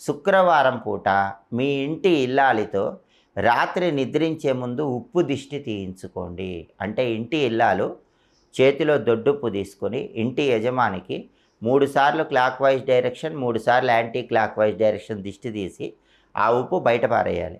శుక్రవారం పూట మీ ఇంటి ఇల్లాలితో రాత్రి నిద్రించే ముందు ఉప్పు దిష్టి తీయించుకోండి. అంటే ఇంటి ఇల్లాలు చేతిలో దొడ్డుప్పు తీసుకొని ఇంటి యజమానికి మూడు సార్లు క్లాక్ వైజ్ డైరెక్షన్ మూడు సార్లు యాంటీ క్లాక్ వైజ్ డైరెక్షన్ దిష్టి తీసి ఆ ఉప్పు బయట పారేయాలి.